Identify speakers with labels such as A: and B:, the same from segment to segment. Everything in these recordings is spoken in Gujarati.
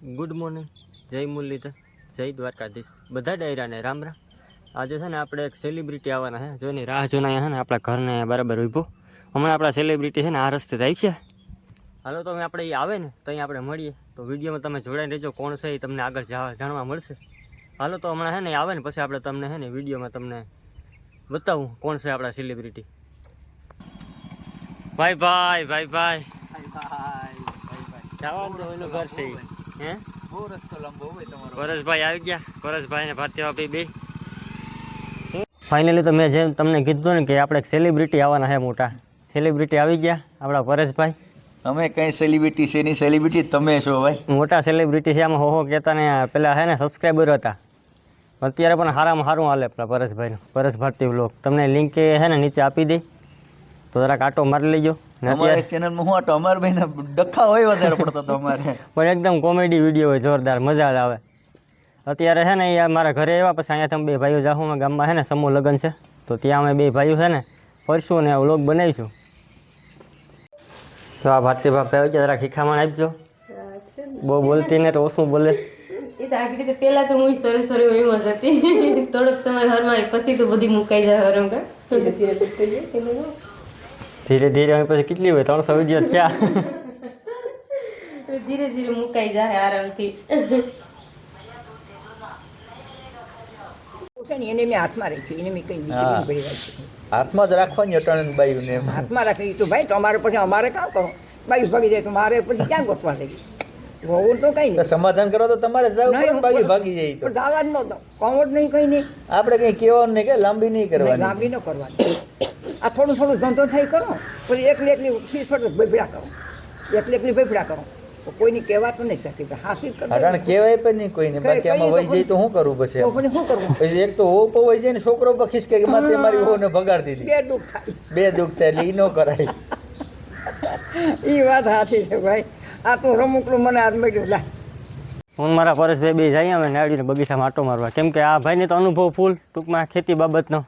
A: Good morning. જય મુરલીધર. જય દ્વારકાધીશ. બધા ડાયરાને રામ રામ. આજે છે ને આપણે એક સેલિબ્રિટી આવવાના છે. જોની રાહ જોના અહીંયા છે ને આપણા ઘરને બરાબર ઊભો હમણાં આપણા સેલિબ્રિટી છે ને આ રસ્તે થાય છે. હાલો તો આપણે એ આવે ને તો અહીં આપણે મળીએ. તો વિડીયોમાં તમે જોડાઈ રહેજો. કોણ છે એ તમને આગળ જા- જાણવા મળશે. હાલો તો હમણાં છે ને આવે ને પછી આપણે તમને છે ને વિડીયોમાં તમને બતાવું કોણ છે આપણા સેલિબ્રિટી ભાઈ ભાઈ ભાઈ ભાઈ. જવાનું તો એનું ઘર છે. હે?
B: બહુ રસ્તો લાંબો હોય તમારો.
A: પરેશભાઈ આવી ગયા. પરેશભાઈ ને ભારતીય ભાઈ બે. ફાઇનલી તો મેં જેમ તમને કીધું ને કે આપણે એક સેલિબ્રિટી આવવાના છે મોટા. સેલિબ્રિટી આવી ગયા આપણા પરેશભાઈ.
B: અમે કઈ સેલિબ્રિટી છે ની સેલિબ્રિટી તમે છો ભાઈ?
A: મોટા સેલિબ્રિટી છે આમાં હો હો કહેતા ને પેલા છે ને સબસ્ક્રાઈબર હતા. અત્યારે પણ સારામાં સારું હાલે પેલા પરેશભાઈનું. પરેશ ભારતી બ્લોગ તમને લિંક છે ને નીચે આપી દઈ તો જરાક આટો મારી લેજો. ને
B: અમારે ચેનલમાં હું આટો અમારે ભાઈ ડખા હોય વધારે પડતો તો અમારે.
A: પણ એકદમ કોમેડી વીડિયો હોય જોરદાર મજા જ આવે. અત્યારે છે ને એ મારા ઘરે આવ્યા પછી અહીંયા તમે બે ભાઈઓ જાહુમાં ગામમાં છે ને સમૂહ લગ્ન છે. તો ત્યાં અમે બે ભાઈઓ છે ને ફરશું ને વ્લોગ બનાવીશું. તો આ ભારતી ભાઈ આવી ગયા જરા શીખામણ આપજો. બહુ બોલતી ને તો ઓછું બોલે.
C: એ આગળ તો હું સરે સરે એમ જ હતી. થોડોક સમય હરમાં પછી તો બધી મુકાઈ જાય હરમ કા?
A: ધીરે ધીરે અમે પછી કેટલી હોય? ત્રણસો વીડિયો ક્યાં
C: ધીરે ધીરે મુકાઈ જાય આરામથી.
D: એને મેં હાથમાં રાખ્યું એને મેં કઈ
B: હા.
D: દીકરીને પડી રાખ્યું
B: હાથમાં જ રાખવાની અટાણે બાયું ને
D: હાથમાં રાખ્યું તો ભાઈ તમારે પછી અમારે કામ કરો. બાયું ભાગી જાય તો મારે પછી ક્યાં ગોતવા થઈ તો કઈ નહીં
B: સમાધાન કરો તો તમારે ને ભાગી જાય તો.
D: પણ જવા જ નહોતો કોમ જ નહીં કઈ નહીં.
B: આપણે કઈ કહેવાનું નહીં કે લાંબી નહીં કરવાની.
D: લાંબી ન કરવાની. આ થોડું થોડું ધંધો થાય કરો પછી એકલી એકલી ફી થોડું ભેભડા કરો. એકલી એકલી ભેભડા કરો. તો કોઈની કહેવાતું નહીં થતી હાસી જ કરો
B: અટાણે કહેવાય પણ નહીં કોઈને બાકી આમાં વહી જાય તો શું કરવું પછી
D: શું કરવું?
B: પછી એક તો હો વહી જાય ને છોકરો પર ખિસકે કે માતે મારી હોને ભગાડ દીધી.
D: બે દુઃખ થાય.
B: બે દુઃખ થાય એટલે ઈ ન કરાય.
D: એ વાત સાચી છે ભાઈ. આ તો રમુકડું મને આજ મળ્યું લા
A: હું મારા પરેશભાઈ બે જઈએ અમે નાડીને બગીચામાં આટો મારવા. કેમ કે આ ભાઈને તો અનુભવ ફૂલ ટૂંકમાં ખેતી બાબતનો.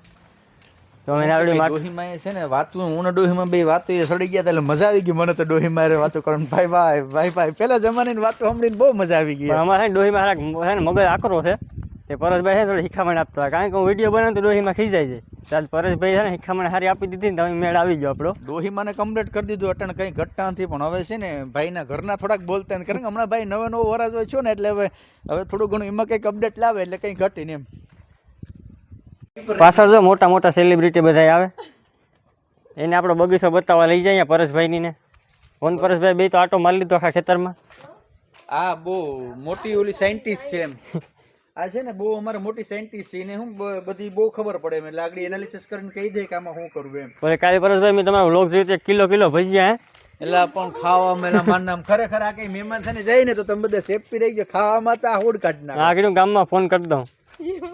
A: તો
B: ડોહીમાં એ છે ને વાતું હું ને ડોહીમાં બે વાતો એ સડી ગયા એટલે મજા આવી ગઈ મને તો ડોહીમાં વાતો કરવાની. ભાઈ ભાઈ ભાઈ ભાઈ પેલા જમાની વાતો સાંભળીને બહુ મજા આવી ગઈ.
A: અમારે ડોહીમાં છે ને મગજ આકરો છે. તે પરેશભાઈ છે થોડી શિખામણ આપતા. કારણ કે હું વીડિયો બનાવું તો ડોહીમાં ખીજાઈ જાય ત્યારે પરેશભાઈ છે ને શિખામણ સારી આપી દીધી ને તમે મેળ આવી ગયો આપણો.
B: ડોહીમાં કમ્પ્લીટ કરી દીધું. અટણ કંઈ ઘટતા નથી પણ હવે છે ને ભાઈના ઘરના થોડાક બોલતા કારણ કે હમણાં ભાઈ નવો નવો વરાજ હોય છો ને એટલે હવે હવે થોડું ઘણું એમાં કંઈક અપડેટ લાવે એટલે કંઈ ઘટી ને એમ.
A: પાછળ જો મોટા મોટા સેલિબ્રિટી બધા આવે. એને આપણો બગીચો બતાવવા લઈ જાય પરેશભાઈની ને ફોન પરેશભાઈ બે તો આટો મારી લીધો આખા ખેતરમાં.
B: આ બહુ મોટી ઓલી સાયન્ટિસ્ટ છે એમ. આ છે ને બહુ અમારે મોટી સાયન્ટિસ્ટ છે એને હું બધી બહુ ખબર પડે એમ એટલે આગળ એનાલિસિસ કરીને કહી દે કે આમાં શું કરવું એમ.
A: ભલે કાલે પરેશભાઈ મેં તમારો વ્લોગ જોયું તો કિલો કિલો ભજીયા હે?
B: એટલે પણ ખાવા મેલા માનનામ ખરેખર આ કઈ મહેમાન થઈને જાય ને તો તમે બધા સેફટી રહી ગયો ખાવામાં તો આ હોડ કાઢ નાખે.
A: આ કીધું ગામમાં ફોન કરી દઉં.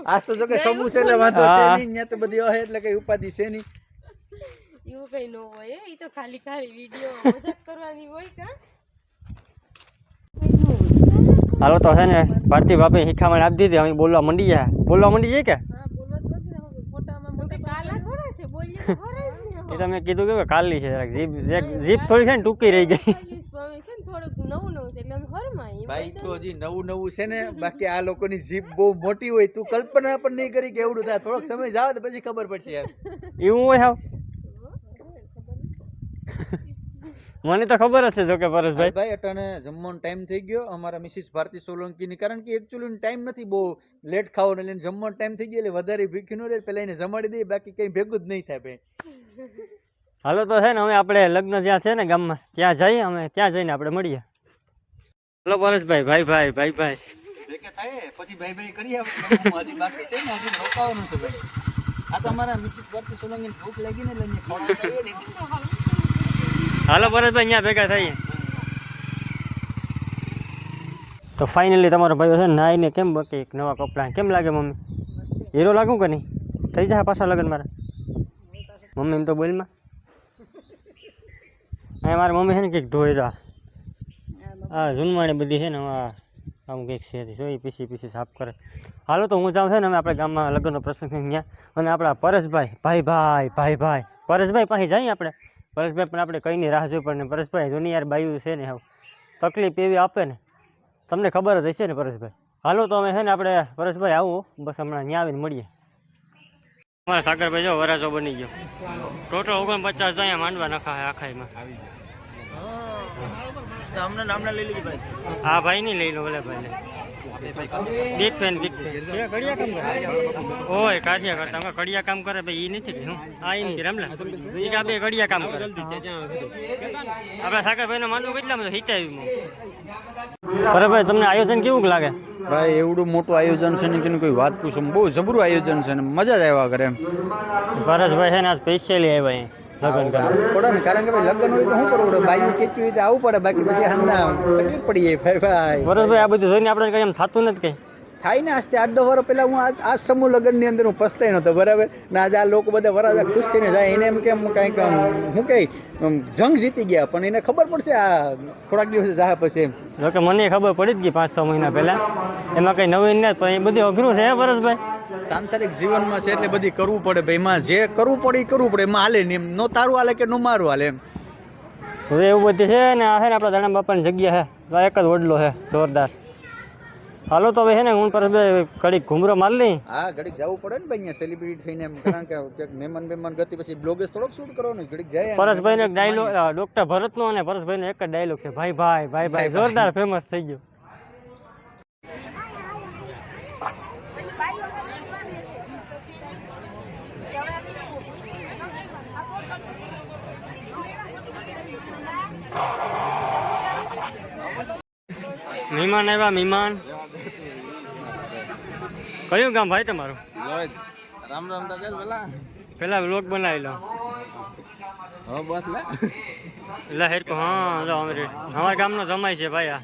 B: આજ તો જો કે સમૂહ છે એટલે વાંધો છે નહીં ત્યાં તો બધી હોય એટલે કઈ ઉપાધિ છે નહીં.
C: એવું કઈ ન હોય એ તો ખાલી ખાલી વીડિયો મજાક કરવાની હોય કા?
A: હાલો તો છે ને ભારતી બાપે શિખામણ આપી દીધી અમે બોલવા મંડી ગયા. બોલવા મંડી જાય કે? એ તો મેં કીધું કે કાલની છે જીભ જીભ થોડી છે ને ટૂંકી રહી ગઈ
C: આયુષ ભાવે છે ને થોડુંક નવું નવું છે એટલે અમે હરમાઈ
B: ભાઈ તો હજી નવું નવું છે ને બાકી આ લોકોની જીભ બહુ મોટી હોય તું કલ્પના પણ નહીં કરી કે એવડું થાય. થોડોક સમય જાવ તો પછી ખબર પડશે યાર.
A: એવું હોય હાવ? મને તો ખબર હશે છે જો કે
B: ભાઈ
A: પરેશભાઈ
B: ભાઈ અટાણે જમવાનો ટાઈમ થઈ ગયો. અમારા મિસિસ ભારતી સોલંકીની કારણ કે એકચ્યુઅલી ટાઈમ નથી બહુ લેટ ખાવાનો એટલે જમવાનો ટાઈમ થઈ ગયો એટલે વધારે ભીખી ન રહે પેલા એને જમાડી દઈએ બાકી કંઈ ભેગું જ નહીં થાય ભાઈ.
A: હાલો તો છે ને અમે આપણે લગ્ન જ્યાં છે ને ગામમાં ત્યાં જઈએ અમે ત્યાં જઈને આપણે મળીએ. હાલો પરેશભાઈ ભાઈ ભાઈ ભાઈ ભાઈ.
B: ભેગા થાય પછી ભાઈ ભાઈ કરીએ આપણે હજી બાકી છે ને હજી રોકાવાનું છે ભાઈ. આ તો અમારા મિસિસ ભારતી સોલંકીને ભૂખ લાગી ને એટલે એને ખવડાવતા હોઈએ ને.
A: હાલો પરેશભાઈ અહીંયા ભેગા થઈએ. તો ફાઇનલી તમારો ભાઈઓ છે ને નાઈને કેમ બકે એક નવા કપડાં? કેમ લાગે મમ્મી? હીરો લાગું કે નહીં? થઈ જાય પાછા લગન મારા? મમ્મી એમ તો બોલમાં. અહીંયા મારી મમ્મી છે ને કંઈક ધોઈ રહ્યા. આ જૂનવાણી બધી છે ને આમ કંઈક છે જોઈ પીસી પીસી સાફ કરે. હાલો તો હું જાઉં છે ને અમે આપણે ગામમાં લગ્નનો પ્રસંગ છે ત્યાં અને આપણા પરેશભાઈ, ભાઈ ભાઈ ભાઈ ભાઈ. પરેશભાઈ પાસે જઈએ આપણે. પરેશભાઈ પણ આપણે કંઈ નહીં રાહ જોઈ પડે પરેશભાઈ જૂની યાર બાયું છે ને હવે તકલીફ એવી આપે ને. તમને ખબર જ હશે ને પરેશભાઈ. હાલો તો અમે છે ને આપણે પરેશભાઈ આવું. બસ હમણાં ત્યાં આવીને મળીએ. અમારા સાગરભાઈ જો વરાજો બની ગયો. ટોટલ ઓગણપચાસ અહીંયા માંડવા નખાય આખાઈમાં
E: અમને નામના લઈ લીધી ભાઈ.
A: હા ભાઈ ની લઈ લો ભલે ભાઈ બિગ ફેન બિગ ફેન કડિયા કામ કરે. ઓય કાઢિયા કરતા અમે કડિયા કામ કરે ભાઈ ઈ નથી હું? આ ઈ નથી રમલા? ઈ કા બે કડિયા કામ કરે? આપણા સાગરભાઈ નો માનવું કેટલા બધું હિતાવ્યું ભાઈ તમને આયોજન કેવું લાગે?
B: ભાઈ એવડું મોટું આયોજન છે ને કે કોઈ વાત પૂછો. બહુ જબરું આયોજન છે ને મજા જ આવ્યા કરે એમ.
A: ભરતભાઈ છે ને આ સ્પેશિયલી આવ્યા અહીં લગ્ન કરવા.
B: પડે ને કારણ કે ભાઈ લગ્ન હોય તો શું કરવું? પડે બાયું કેચ્યું હોય તો આવવું પડે બાકી પછી હંદા તકલીફ પડી જાય ભાઈ ભાઈ.
A: વરસભાઈ આ બધું જોઈને આપણે કઈ એમ થતું નથી કઈ?
B: થાય ને આજથી આઠ દસ વર્ષ પહેલાં હું આજ આ સમૂહ લગ્નની અંદર હું પસ્તાઈ નહોતો બરાબર? ને આજે આ લોકો બધા વરાજા ખુશ થઈને જાય એને એમ કેમ કાંઈક શું કહે જંગ જીતી ગયા પણ એને ખબર પડશે આ થોડાક દિવસ જાય પછી એમ.
A: જોકે મને ખબર પડી જ ગઈ પાંચ છ મહિના પહેલા. એમાં કઈ નવીન નથી પણ એ બધું અઘરું છે વરસભાઈ?
B: સાંસારિક જીવનમાં છે એટલે બધી કરવું પડે ભાઈ. એમાં જે કરવું પડે એ કરવું પડે. એમાં હાલે ને એમ. નો તારું હાલે કે નો મારું હાલે એમ.
A: હવે એવું બધું છે ને આ છે ને આપણા દાણા બાપાની જગ્યા છે. એક જ વડલો છે જોરદાર. હાલો તો હવે છે ને હું પર ઘડીક ઘુમરો માર લઈ.
B: હા ઘડીક જવું પડે ને ભાઈ અહીંયા સેલિબ્રિટી થઈને એમ. કારણ કે મહેમાન મહેમાન ગતિ પછી બ્લોગેસ થોડોક શૂટ કરવાનું ઘડીક જાય
A: પરેશભાઈનો એક ડાયલોગ ડોક્ટર ભરતનો અને પરેશભાઈનો એક જ ડાયલોગ છે. ભાઈ ભાઈ ભાઈ ભાઈ. જોરદાર ફેમસ થઈ ગયો. મહેમાન આવ્યા મહેમાન. કયું ગામ ભાઈ તમારું?
E: રામ રામ તો પેલા.
A: પેલા વ્લોગ બનાવી લો.
E: હા બસ લે.
A: એટલે હેરકો હા અમારા ગામનો જમાય છે ભાઈ આ.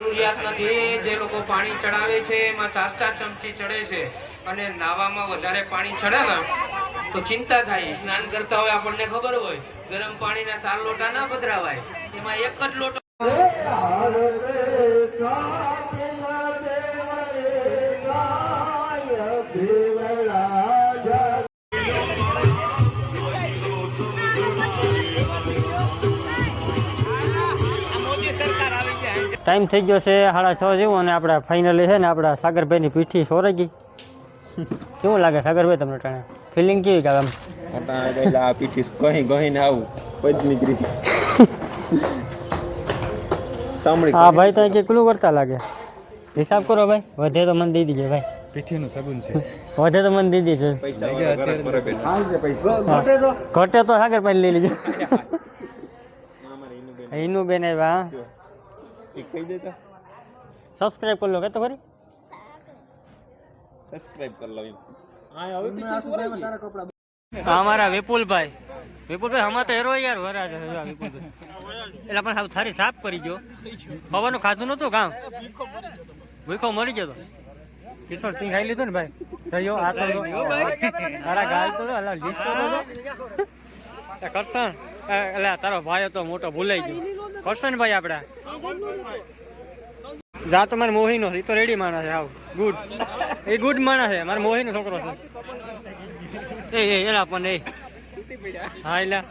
F: જરૂરિયાત નથી જે લોકો પાણી ચડાવે છે એમાં ચાર ચાર ચમચી ચડે છે. અને નાવામાં વધારે પાણી ચડે ને તો ચિંતા થાય. સ્નાન કરતા હોય આપણને ખબર હોય ગરમ પાણીના ચાર લોટા ના પધરાવાય. એમાં એક જ લોટો
A: ટાઈમ થઈ ગયો છે સાડા છ જેવો અને આપણા ફાઇનલી છે ને આપણા સાગરભાઈની પીઠી સોરાઈ ગઈ. કેવું લાગે સાગરભાઈ તમને ટાણે? ફિલિંગ કેવી કે આમ?
E: અટાણે ગયેલા, આ પીઠી ગહીને આવું, પદ નીકળી. સાંભળી
A: હા ભાઈ તો કેટલું કરતા લાગે. હિસાબ કરો ભાઈ. વધે તો મને દઈ દીજે ભાઈ.
B: પીઠીનું સગુન છે.
A: વધે તો મને દઈ દેજો. ઘટે તો. સાગરભાઈ લઈ લીજો.
E: એનું બેન
A: આવ્યા
E: એક કહી દેતા.
A: સબસ્ક્રાઇબ કરી લો કે તો ખરી?
E: સબસ્ક્રાઇબ કરી લો
A: અમારા વિપુલભાઈ. વિપુલભાઈ, હમણાં તો હેરો યાર વરા છે. એટલે પણ સાવ થારી સાફ કરી ગયો. ખવાનું ખાધું નતું કામ ભૂખો મરી ગયો તો. કિશોર સિંહ ખાઈ લીધું ને ભાઈ? થયો, આ તો. તારા ગાલ તો અલા લીસો તો કરશન એટલે તારો ભાઈ હતો, મોટો ભૂલાઈ ગયો. કરશન ભાઈ આપડા. જા તો મારે મોહીનો એ તો રેડી માણસ છે આવ ગુડ એ ગુડ માણસ છે, મારે મોહીનો છોકરો છે. એ, એલા પણ એ. હા એલા.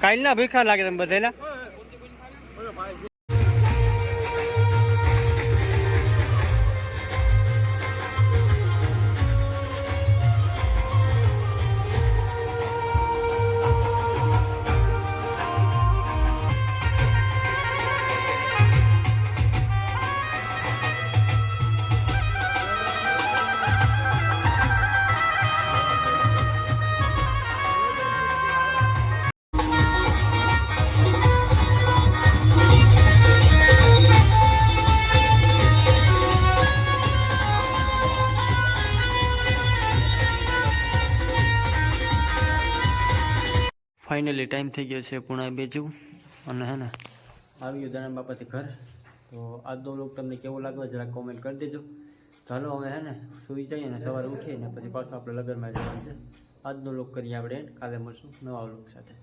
A: કાલના ભીખા લાગે તમે બધા ફાઇનલી ટાઈમ થઈ ગયો છે પૂણા બે જેવું અને હે ને, આવી ગયો દાણા બાપાથી ઘર. તો આજનો લોક તમને કેવો લાગ્યો જરા કોમેન્ટ કરી દેજો. ચાલો હવે હે ને, સુઈ જઈએ ને સવારે ઉઠીએ ને પછી પાછું આપણે લગનમાં જવાનું છે. આજનો લોક કરીએ આપણે, કાલે મળશું નવા લોક સાથે.